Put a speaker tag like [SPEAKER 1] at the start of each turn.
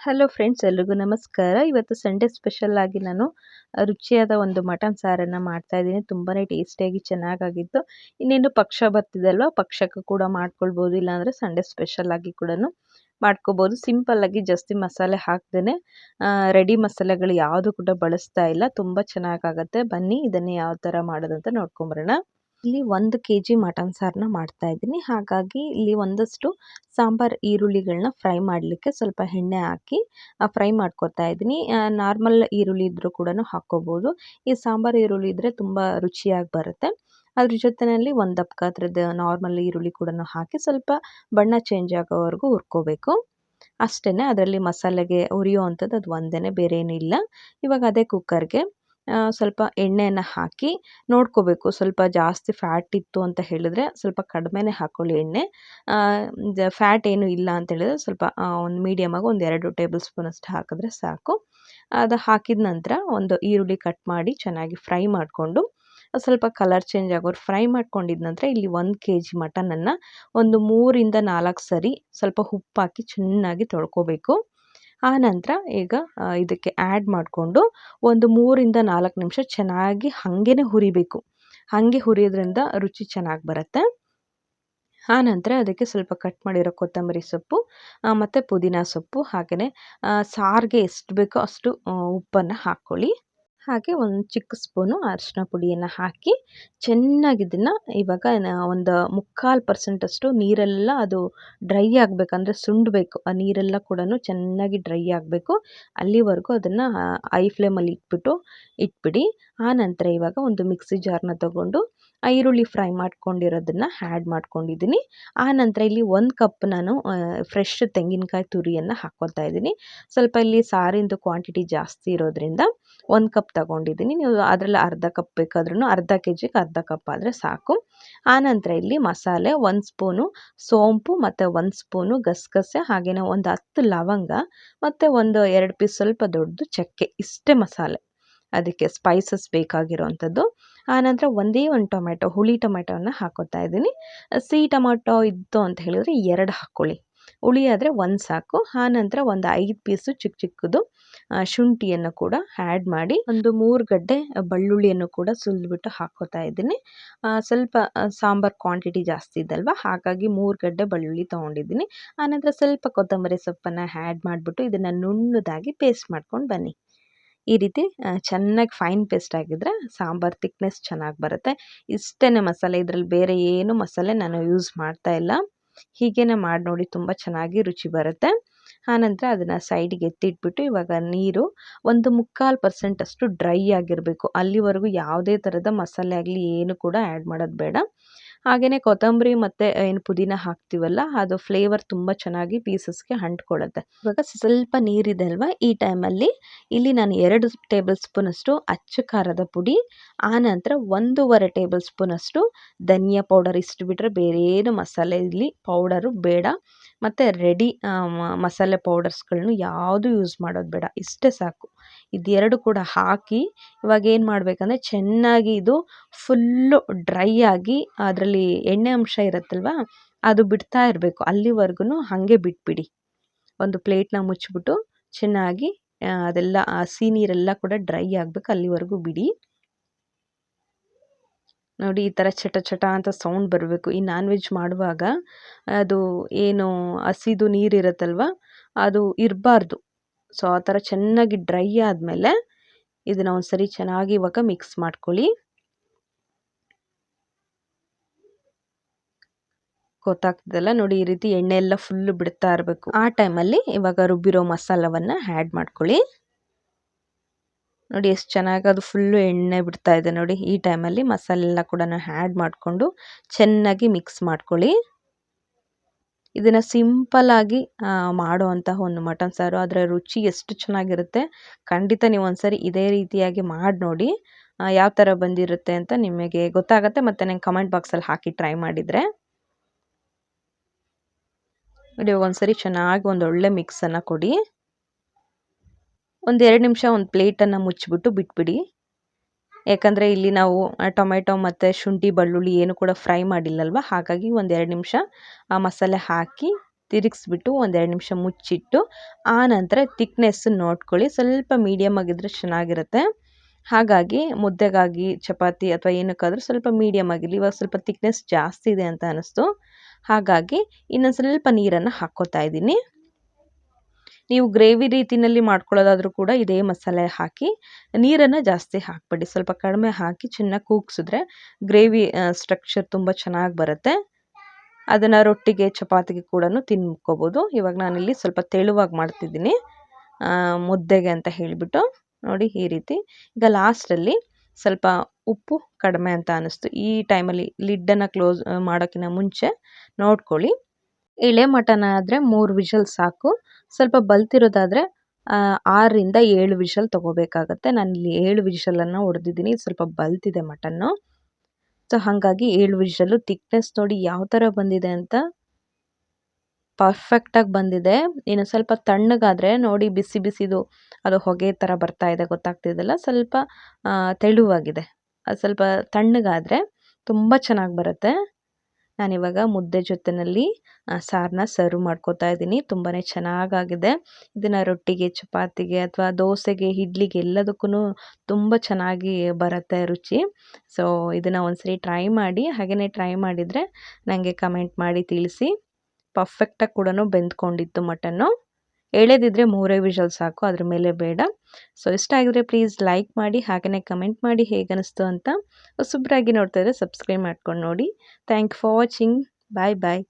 [SPEAKER 1] Hello friends ಎಲ್ರಿಗೂ ನಮಸ್ಕಾರ. ಇವತ್ತು ಸಂಡೇ ಸ್ಪೆಷಲ್ ಆಗಿ ನಾನು ರುಚಿಯಾದ ಒಂದು ಮಟನ್ ಸಾರನ್ನು ಮಾಡ್ತಾ ಇದ್ದೀನಿ. ತುಂಬಾ ಟೇಸ್ಟಿಯಾಗಿ ಚೆನ್ನಾಗಾಗಿತ್ತು. ಇನ್ನೇನು ಪಕ್ಷ ಬರ್ತಿದೆ ಪಕ್ಷಕ್ಕೆ ಕೂಡ ಮಾಡ್ಕೊಳ್ಬೋದು. ಇಲ್ಲಾಂದರೆ ಸಂಡೇ ಸ್ಪೆಷಲ್ ಆಗಿ ಕೂಡ ಮಾಡ್ಕೋಬೋದು. ಸಿಂಪಲ್ಲಾಗಿ ಜಾಸ್ತಿ ಮಸಾಲೆ ಹಾಕ್ದೇ ರೆಡಿ ಮಸಾಲೆಗಳು ಯಾವುದು ಕೂಡ ಬಳಸ್ತಾ ಇಲ್ಲ. ತುಂಬ ಚೆನ್ನಾಗಾಗತ್ತೆ. ಬನ್ನಿ, ಇದನ್ನು ಯಾವ ಥರ ಮಾಡೋದಂತ ನೋಡ್ಕೊಂಬರೋಣ. ಇಲ್ಲಿ ಒಂದು ಕೆ ಜಿ ಮಟನ್ ಸಾರನ್ನ ಮಾಡ್ತಾ ಇದ್ದೀನಿ. ಹಾಗಾಗಿ ಇಲ್ಲಿ ಒಂದಷ್ಟು ಸಾಂಬಾರ್ ಈರುಳ್ಳಿಗಳನ್ನ ಫ್ರೈ ಮಾಡಲಿಕ್ಕೆ ಸ್ವಲ್ಪ ಎಣ್ಣೆ ಹಾಕಿ ಫ್ರೈ ಮಾಡ್ಕೊತಾ ಇದ್ದೀನಿ. ನಾರ್ಮಲ್ ಈರುಳ್ಳಿ ಇದ್ದರೂ ಕೂಡ ಹಾಕ್ಕೋಬೋದು. ಈ ಸಾಂಬಾರ್ ಈರುಳ್ಳಿ ಇದ್ದರೆ ತುಂಬ ರುಚಿಯಾಗಿ ಬರುತ್ತೆ. ಅದ್ರ ಜೊತೆಯಲ್ಲಿ ಒಂದು ದಪ್ಪ ಗಾತ್ರದ ನಾರ್ಮಲ್ ಈರುಳ್ಳಿ ಕೂಡ ಹಾಕಿ ಸ್ವಲ್ಪ ಬಣ್ಣ ಚೇಂಜ್ ಆಗೋವರೆಗೂ ಹುರ್ಕೋಬೇಕು. ಅಷ್ಟೇ ಅದರಲ್ಲಿ ಮಸಾಲೆಗೆ ಹುರಿಯೋ ಅಂಥದ್ದು ಅದು ಒಂದೇ ಬೇರೆ ಏನಿಲ್ಲ ಇವಾಗ ಅದೇ ಕುಕ್ಕರ್ಗೆ ಸ್ವಲ್ಪ ಎಣ್ಣೆಯನ್ನು ಹಾಕಿ ನೋಡ್ಕೋಬೇಕು. ಸ್ವಲ್ಪ ಜಾಸ್ತಿ ಫ್ಯಾಟ್ ಇತ್ತು ಅಂತ ಹೇಳಿದ್ರೆ ಸ್ವಲ್ಪ ಕಡಿಮೆನೇ ಹಾಕ್ಕೊಳ್ಳಿ ಎಣ್ಣೆ. ಫ್ಯಾಟ್ ಏನು ಇಲ್ಲ ಅಂತ ಹೇಳಿದ್ರೆ ಸ್ವಲ್ಪ ಒಂದು ಮೀಡಿಯಮಾಗಿ ಒಂದು ಎರಡು ಟೇಬಲ್ ಸ್ಪೂನ್ ಅಷ್ಟು ಹಾಕಿದ್ರೆ ಸಾಕು. ಅದು ಹಾಕಿದ ನಂತರ ಒಂದು ಈರುಳ್ಳಿ ಕಟ್ ಮಾಡಿ ಚೆನ್ನಾಗಿ ಫ್ರೈ ಮಾಡಿಕೊಂಡು, ಸ್ವಲ್ಪ ಕಲರ್ ಚೇಂಜ್ ಆಗೋರು ಫ್ರೈ ಮಾಡ್ಕೊಂಡಿದ ನಂತರ ಇಲ್ಲಿ ಒಂದು ಕೆ ಜಿ ಮಟನನ್ನು ಒಂದು ಮೂರಿಂದ ನಾಲ್ಕು ಸರಿ ಸ್ವಲ್ಪ ಉಪ್ಪು ಹಾಕಿ ಚೆನ್ನಾಗಿ ತೊಳ್ಕೊಬೇಕು. ಆ ನಂತರ ಈಗ ಇದಕ್ಕೆ ಆ್ಯಡ್ ಮಾಡಿಕೊಂಡು ಒಂದು ಮೂರಿಂದ ನಾಲ್ಕು ನಿಮಿಷ ಚೆನ್ನಾಗಿ ಹಾಗೇ ಹುರಿಬೇಕು. ಹಾಗೆ ಹುರಿಯೋದ್ರಿಂದ ರುಚಿ ಚೆನ್ನಾಗಿ ಬರುತ್ತೆ. ಆ ನಂತರ ಅದಕ್ಕೆ ಸ್ವಲ್ಪ ಕಟ್ ಮಾಡಿರೋ ಕೊತ್ತಂಬರಿ ಸೊಪ್ಪು ಮತ್ತು ಪುದೀನ ಸೊಪ್ಪು ಹಾಗೆಯೇ ಸಾರಿಗೆ ಎಷ್ಟು ಬೇಕೋ ಅಷ್ಟು ಉಪ್ಪನ್ನು ಹಾಕ್ಕೊಳ್ಳಿ. ಹಾಗೆ ಒಂದು ಚಿಕ್ಕ ಸ್ಪೂನು ಅರಿಶಿನ ಪುಡಿಯನ್ನು ಹಾಕಿ ಚೆನ್ನಾಗಿ ಇದನ್ನು ಇವಾಗ ಒಂದು ಮುಕ್ಕಾಲು ಪರ್ಸೆಂಟಷ್ಟು ನೀರೆಲ್ಲ ಅದು ಡ್ರೈ ಆಗಬೇಕಂದ್ರೆ ಸುಂಡಬೇಕು. ಆ ನೀರೆಲ್ಲ ಕೂಡ ಚೆನ್ನಾಗಿ ಡ್ರೈ ಆಗಬೇಕು. ಅಲ್ಲಿವರೆಗೂ ಅದನ್ನು ಐ ಫ್ಲೇಮಲ್ಲಿ ಇಟ್ಬಿಟ್ಟು ಇಟ್ಬಿಡಿ. ಆ ನಂತರ ಇವಾಗ ಒಂದು ಮಿಕ್ಸಿ ಜಾರನ್ನ ತಗೊಂಡು ಈರುಳ್ಳಿ ಫ್ರೈ ಮಾಡ್ಕೊಂಡಿರೋದನ್ನು ಆ್ಯಡ್ ಮಾಡ್ಕೊಂಡಿದ್ದೀನಿ. ಆ ನಂತರ ಇಲ್ಲಿ ಒಂದು ಕಪ್ ನಾನು ಫ್ರೆಶ್ ತೆಂಗಿನಕಾಯಿ ತುರಿಯನ್ನು ಹಾಕ್ಕೊತಾ ಇದ್ದೀನಿ. ಸ್ವಲ್ಪ ಇಲ್ಲಿ ಸಾರಿಂದು ಕ್ವಾಂಟಿಟಿ ಜಾಸ್ತಿ ಇರೋದ್ರಿಂದ ಒಂದು ಕಪ್ ತಗೊಂಡಿದ್ದೀನಿ. ನೀವು ಅದರಲ್ಲಿ ಅರ್ಧ ಕಪ್ ಬೇಕಾದ್ರೂ ಅರ್ಧ ಕೆ ಜಿಗೆ ಅರ್ಧ ಕಪ್ ಆದರೆ ಸಾಕು. ಆನಂತರ ಇಲ್ಲಿ ಮಸಾಲೆ ಒಂದು ಸ್ಪೂನು ಸೋಂಪು ಮತ್ತು ಒಂದು ಸ್ಪೂನು ಗಸಗಸೆ ಹಾಗೆಯೇ ಒಂದು ಹತ್ತು ಲವಂಗ ಮತ್ತು ಒಂದು ಎರಡು ಪೀಸ್ ಸ್ವಲ್ಪ ದೊಡ್ಡದು ಚಕ್ಕೆ, ಇಷ್ಟೇ ಮಸಾಲೆ. ಅದಕ್ಕೆ ಸ್ಪೈಸಸ್ ಬೇಕಾಗಿರೋವಂಥದ್ದು. ಆನಂತರ ಒಂದೇ ಒಂದು ಟೊಮೆಟೊ ಹುಳಿ ಟೊಮೆಟೊವನ್ನು ಹಾಕೋತಾ ಇದ್ದೀನಿ. ಸಿಹಿ ಟೊಮೆಟೊ ಇತ್ತು ಅಂತ ಹೇಳಿದ್ರೆ ಎರಡು ಹಾಕ್ಕೊಳ್ಳಿ. ಹುಳಿ ಆದರೆ ಒಂದು ಸಾಕು. ಆನಂತರ ಒಂದು ಐದು ಪೀಸು ಚಿಕ್ಕ ಚಿಕ್ಕದು ಶುಂಠಿಯನ್ನು ಕೂಡ ಆ್ಯಡ್ ಮಾಡಿ ಒಂದು ಮೂರು ಗಡ್ಡೆ ಬಳ್ಳುಳ್ಳಿಯನ್ನು ಕೂಡ ಸುಲಿದ್ಬಿಟ್ಟು ಹಾಕೋತಾ ಇದ್ದೀನಿ. ಸ್ವಲ್ಪ ಸಾಂಬಾರು ಕ್ವಾಂಟಿಟಿ ಜಾಸ್ತಿ ಇದ್ದಲ್ವ ಹಾಗಾಗಿ ಮೂರು ಗಡ್ಡೆ ಬಳ್ಳುಳ್ಳಿ ತೊಗೊಂಡಿದ್ದೀನಿ. ಆನಂತರ ಸ್ವಲ್ಪ ಕೊತ್ತಂಬರಿ ಸೊಪ್ಪನ್ನು ಆ್ಯಡ್ ಮಾಡಿಬಿಟ್ಟು ಇದನ್ನು ನುಣ್ಣದಾಗಿ ಪೇಸ್ಟ್ ಮಾಡ್ಕೊಂಡು ಬನ್ನಿ. ಈ ರೀತಿ ಚೆನ್ನಾಗಿ ಫೈನ್ ಪೇಸ್ಟ್ ಆಗಿದ್ರೆ ಸಾಂಬಾರು ತಿಕ್ನೆಸ್ ಚೆನ್ನಾಗಿ ಬರುತ್ತೆ. ಇಷ್ಟೇ ಮಸಾಲೆ, ಇದರಲ್ಲಿ ಬೇರೆ ಏನು ಮಸಾಲೆ ನಾನು ಯೂಸ್ ಮಾಡ್ತಾ ಇಲ್ಲ. ಹೀಗೇ ಮಾಡಿ ನೋಡಿ ತುಂಬ ಚೆನ್ನಾಗಿ ರುಚಿ ಬರುತ್ತೆ. ಆನಂತರ ಅದನ್ನು ಸೈಡಿಗೆ ಎತ್ತಿಟ್ಬಿಟ್ಟು ಇವಾಗ ನೀರು ಒಂದು ಮುಕ್ಕಾಲು ಪರ್ಸೆಂಟ್ ಅಷ್ಟು ಡ್ರೈ ಆಗಿರಬೇಕು. ಅಲ್ಲಿವರೆಗೂ ಯಾವುದೇ ಥರದ ಮಸಾಲೆ ಆಗಲಿ ಏನು ಕೂಡ ಆ್ಯಡ್ ಮಾಡೋದು ಬೇಡ. ಹಾಗೆಯೇ ಕೊತ್ತಂಬರಿ ಮತ್ತು ಏನು ಪುದೀನ ಹಾಕ್ತೀವಲ್ಲ, ಅದು ಫ್ಲೇವರ್ ತುಂಬ ಚೆನ್ನಾಗಿ ಪೀಸಸ್ಗೆ ಅಂಟ್ಕೊಳ್ಳುತ್ತೆ ಇವಾಗ ಸ್ವಲ್ಪ ನೀರಿದೆ ಅಲ್ವಾ, ಈ ಟೈಮಲ್ಲಿ ಇಲ್ಲಿ ನಾನು ಎರಡು ಟೇಬಲ್ ಸ್ಪೂನಷ್ಟು ಅಚ್ಚ ಖಾರದ ಪುಡಿ ಆನಂತರ ಒಂದೂವರೆ ಟೇಬಲ್ ಸ್ಪೂನಷ್ಟು ಧನಿಯಾ ಪೌಡರ್ ಇಷ್ಟು ಬಿಟ್ಟರೆ ಬೇರೆ ಏನು ಮಸಾಲೆ ಇಲ್ಲಿ ಪೌಡರು ಬೇಡ. ಮತ್ತು ರೆಡಿ ಮಸಾಲೆ ಪೌಡರ್ಸ್ಗಳನ್ನು ಯಾವುದು ಯೂಸ್ ಮಾಡೋದು ಬೇಡ, ಇಷ್ಟೇ ಸಾಕು. ಇದೆರಡು ಕೂಡ ಹಾಕಿ ಇವಾಗ ಏನು ಮಾಡಬೇಕಂದ್ರೆ ಚೆನ್ನಾಗಿ ಇದು ಫುಲ್ಲು ಡ್ರೈ ಆಗಿ ಅದರಲ್ಲಿ ಎಣ್ಣೆ ಅಂಶ ಇರುತ್ತಲ್ವಾ, ಅದು ಬಿಡ್ತಾ ಇರಬೇಕು. ಅಲ್ಲಿವರೆಗೂ ಹಾಗೆ ಬಿಟ್ಬಿಡಿ. ಒಂದು ಪ್ಲೇಟ್ನ ಮುಚ್ಚಿಬಿಟ್ಟು ಚೆನ್ನಾಗಿ ಅದೆಲ್ಲ ಹಸಿ ನೀರೆಲ್ಲ ಕೂಡ ಡ್ರೈ ಆಗಬೇಕು ಅಲ್ಲಿವರೆಗೂ ಬಿಡಿ. ನೋಡಿ, ಈ ಥರ ಚಟ ಚಟ ಅಂತ ಸೌಂಡ್ ಬರಬೇಕು. ಈ ನಾನ್ ವೆಜ್ ಮಾಡುವಾಗ ಅದು ಏನು ಹಸಿದು ನೀರಿರುತ್ತಲ್ವ ಅದು ಇರಬಾರ್ದು. ಸೊ, ಆ ಥರ ಚೆನ್ನಾಗಿ ಡ್ರೈ ಆದಮೇಲೆ ಇದನ್ನು ಒಂದು ಸರಿ ಚೆನ್ನಾಗಿ ಇವಾಗ ಮಿಕ್ಸ್ ಮಾಡ್ಕೊಳ್ಳಿ. ಗೊತ್ತಾಗ್ತದಲ್ಲ. ನೋಡಿ, ಈ ರೀತಿ ಎಣ್ಣೆ ಎಲ್ಲ ಫುಲ್ಲು ಬಿಡ್ತಾ ಇರಬೇಕು. ಆ ಟೈಮಲ್ಲಿ ಇವಾಗ ರುಬ್ಬಿರೋ ಮಸಾಲವನ್ನು ಆ್ಯಡ್ ಮಾಡ್ಕೊಳ್ಳಿ. ನೋಡಿ, ಎಷ್ಟು ಚೆನ್ನಾಗಿ ಅದು ಫುಲ್ಲು ಎಣ್ಣೆ ಬಿಡ್ತಾ ಇದೆ. ನೋಡಿ, ಈ ಟೈಮಲ್ಲಿ ಮಸಾಲೆ ಎಲ್ಲ ಕೂಡ ಆ್ಯಡ್ ಮಾಡಿಕೊಂಡು ಚೆನ್ನಾಗಿ ಮಿಕ್ಸ್ ಮಾಡ್ಕೊಳ್ಳಿ. ಇದನ್ನು ಸಿಂಪಲ್ಲಾಗಿ ಮಾಡುವಂತಹ ಒಂದು ಮಟನ್ ಸಾರು. ಅದರ ರುಚಿ ಎಷ್ಟು ಚೆನ್ನಾಗಿರುತ್ತೆ. ಖಂಡಿತ ನೀವು ಒಂದ್ಸರಿ ಇದೇ ರೀತಿಯಾಗಿ ಮಾಡಿ ನೋಡಿ. ಯಾವ ಥರ ಬಂದಿರುತ್ತೆ ಅಂತ ನಿಮಗೆ ಗೊತ್ತಾಗುತ್ತೆ. ಮತ್ತು ನಂಗೆ ಕಮೆಂಟ್ ಬಾಕ್ಸಲ್ಲಿ ಹಾಕಿ ಟ್ರೈ ಮಾಡಿದರೆ. ನೋಡಿ, ಒಂದ್ಸರಿ ಚೆನ್ನಾಗಿ ಒಂದು ಒಳ್ಳೆ ಮಿಕ್ಸನ್ನು ಕೊಡಿ. ಒಂದು ಎರಡು ನಿಮಿಷ ಒಂದು ಪ್ಲೇಟನ್ನು ಮುಚ್ಚಿಬಿಟ್ಟು ಬಿಟ್ಬಿಡಿ. ಯಾಕಂದರೆ ಇಲ್ಲಿ ನಾವು ಟೊಮೆಟೊ ಮತ್ತು ಶುಂಠಿ, ಬೆಳ್ಳುಳ್ಳಿ ಏನು ಕೂಡ ಫ್ರೈ ಮಾಡಿಲ್ಲಲ್ವ? ಹಾಗಾಗಿ ಒಂದು ಎರಡು ನಿಮಿಷ ಆ ಮಸಾಲೆ ಹಾಕಿ ತಿರುಗಿಸ್ಬಿಟ್ಟು ಒಂದೆರಡು ನಿಮಿಷ ಮುಚ್ಚಿಟ್ಟು, ಆ ನಂತರ ತಿಕ್ನೆಸ್ ನೋಡ್ಕೊಳ್ಳಿ. ಸ್ವಲ್ಪ ಮೀಡಿಯಮ್ ಆಗಿದ್ರೆ ಚೆನ್ನಾಗಿರುತ್ತೆ. ಹಾಗಾಗಿ ಮುದ್ದೆಗಾಗಿ, ಚಪಾತಿ ಅಥವಾ ಏನಕ್ಕಾದರೂ ಸ್ವಲ್ಪ ಮೀಡಿಯಮ್ ಆಗಿರಲಿ, ಇವಾಗ ಸ್ವಲ್ಪ ತಿಕ್ನೆಸ್ ಜಾಸ್ತಿ ಇದೆ ಅಂತ ಅನ್ನಿಸ್ತು ಹಾಗಾಗಿ ಇನ್ನೊಂದು ಸ್ವಲ್ಪ ನೀರನ್ನು ಹಾಕ್ಕೋತಾ ಇದ್ದೀನಿ. ನೀವು ಗ್ರೇವಿ ರೀತಿಯಲ್ಲಿ ಮಾಡ್ಕೊಳ್ಳೋದಾದರೂ ಕೂಡ ಇದೇ ಮಸಾಲೆ ಹಾಕಿ, ನೀರನ್ನು ಜಾಸ್ತಿ ಹಾಕಬೇಡಿ. ಸ್ವಲ್ಪ ಕಡಿಮೆ ಹಾಕಿ ಚೆನ್ನಾಗಿ ಕೂಗಿಸಿದ್ರೆ ಗ್ರೇವಿ ಸ್ಟ್ರಕ್ಚರ್ ತುಂಬ ಚೆನ್ನಾಗಿ ಬರುತ್ತೆ. ಅದನ್ನು ರೊಟ್ಟಿಗೆ, ಚಪಾತಿಗೆ ಕೂಡ ತಿನ್ಕೋಬೋದು. ಇವಾಗ ನಾನಿಲ್ಲಿ ಸ್ವಲ್ಪ ತೆಳುವಾಗಿ ಮಾಡ್ತಿದ್ದೀನಿ. ಮುದ್ದೆಗೆ ಅಂತ ಹೇಳಿಬಿಟ್ಟು. ನೋಡಿ ಈ ರೀತಿ. ಈಗ ಲಾಸ್ಟಲ್ಲಿ ಸ್ವಲ್ಪ ಉಪ್ಪು ಕಡಿಮೆ ಅಂತ ಅನ್ನಿಸ್ತು ಈ ಟೈಮಲ್ಲಿ ಲಿಡ್ಡನ್ನು ಕ್ಲೋಸ್ ಮಾಡೋಕ್ಕಿಂತ ಮುಂಚೆ ನೋಡ್ಕೊಳ್ಳಿ. ಎಳೆ ಮಟನ್ ಆದರೆ ಮೂರು ವಿಷಲ್ ಸಾಕು. ಸ್ವಲ್ಪ ಬಲ್ತಿರೋದಾದರೆ ಆರರಿಂದ ಏಳು ವಿಷಲ್ ತೊಗೋಬೇಕಾಗತ್ತೆ. ಇಲ್ಲಿ ಏಳು ವಿಷಲನ್ನು ಹೊಡೆದಿದ್ದೀನಿ. ಸ್ವಲ್ಪ ಬಲ್ತಿದೆ ಮಟನ್ನು. ಸೊ, ಹಾಗಾಗಿ ಏಳು ವಿಷಲು ತಿಕ್ನೆಸ್ ನೋಡಿ ಯಾವ ಥರ ಬಂದಿದೆ ಅಂತ ಪರ್ಫೆಕ್ಟಾಗಿ ಬಂದಿದೆ. ಇನ್ನು ಸ್ವಲ್ಪ ತಣ್ಣಗಾದರೆ ನೋಡಿ ಬಿಸಿ ಬಿಸಿದು ಅದು ಹೊಗೆ ಥರ ಬರ್ತಾ ಇದೆ ಗೊತ್ತಾಗ್ತಿದೆಯಲ್ಲ ಸ್ವಲ್ಪ ತೆಳುವಾಗಿದೆ. ಅದು ಸ್ವಲ್ಪ ತಣ್ಣಗಾದರೆ ತುಂಬ ಚೆನ್ನಾಗಿ ಬರುತ್ತೆ. ನಾನಿವಾಗ ಮುದ್ದೆ ಜೊತೆಯಲ್ಲಿ ಸಾರನ್ನ ಸರ್ವ್ ಮಾಡ್ಕೋತಾ ಇದ್ದೀನಿ. ತುಂಬಾ ಚೆನ್ನಾಗಾಗಿದೆ. ಇದನ್ನು ರೊಟ್ಟಿಗೆ, ಚಪಾತಿಗೆ ಅಥವಾ ದೋಸೆಗೆ, ಇಡ್ಲಿಗೆ ಎಲ್ಲದಕ್ಕೂ ತುಂಬ ಚೆನ್ನಾಗಿ ಬರುತ್ತೆ ರುಚಿ. ಸೊ ಇದನ್ನು ಒಂದ್ಸರಿ ಟ್ರೈ ಮಾಡಿ ಹಾಗೆಯೇ ಟ್ರೈ ಮಾಡಿದರೆ ನನಗೆ ಕಮೆಂಟ್ ಮಾಡಿ ತಿಳಿಸಿ. ಪರ್ಫೆಕ್ಟಾಗಿ ಕೂಡ ಬೆಂದ್ಕೊಂಡಿತ್ತು ಮಟನ್ನು ಎಳೆದಿದ್ರೆ ಮೂರೇ ವಿಷಲ್ ಸಾಕು, ಅದ್ರ ಮೇಲೆ ಬೇಡ. ಸೊ ಇಷ್ಟ ಆಗಿದ್ರೆ ಪ್ಲೀಸ್ ಲೈಕ್ ಮಾಡಿ ಹಾಗೆಯೇ ಕಮೆಂಟ್ ಮಾಡಿ ಹೇಗೆ ಅನಿಸ್ತು ಅಂತ ಹೊಸಬ್ರಾಗಿ ನೋಡ್ತಾ ಇದ್ರೆ ಸಬ್ಸ್ಕ್ರೈಬ್ ಮಾಡ್ಕೊಂಡು ನೋಡಿ. Thank for watching bye bye